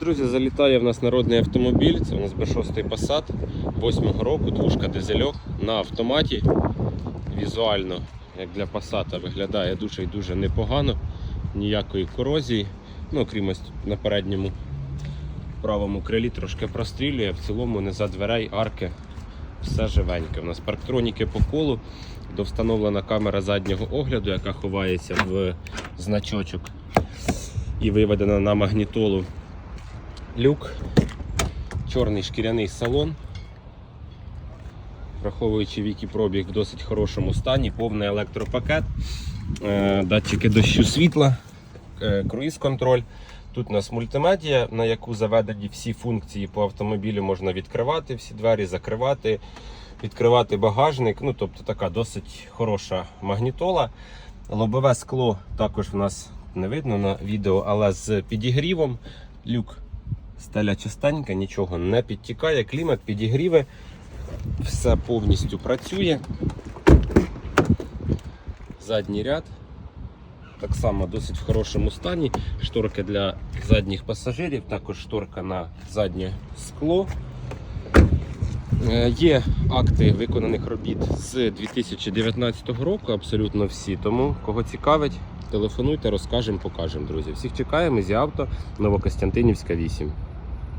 Друзі, залітає в нас народний автомобіль. Це у нас B6 Passat 8 року, двушка дизельок на автоматі. Візуально, як для Passat, виглядає дуже і дуже непогано. Ніякої корозії. Ну, окрім ось на передньому правому крилі трошки прострілює. В цілому не за дверей, арки, все живеньке. У нас парктроніки по колу, довстановлена камера заднього огляду, яка ховається в значочок і виведена на магнітолу люк, чорний шкіряний салон, враховуючи віки пробіг в досить хорошому стані, повний електропакет, е, датчики дощу світла, е, круїз-контроль. Тут у нас мультимедія, на яку заведені всі функції по автомобілю можна відкривати всі двері, закривати, відкривати багажник. Ну, тобто така досить хороша магнітола. Лобове скло також в нас не видно на відео, але з підігрівом. Люк стеля чистенька, нічого не підтікає, клімат, підігріви, все повністю працює. Задній ряд. Так само досить в хорошому стані. Шторки для задніх пасажирів, також шторка на заднє скло. Е, Є акти виконаних робіт з 2019 року, абсолютно всі. Тому кого цікавить, телефонуйте, розкажемо, покажемо, друзі. Всіх чекаємо зі авто Новокостянтинівська 8.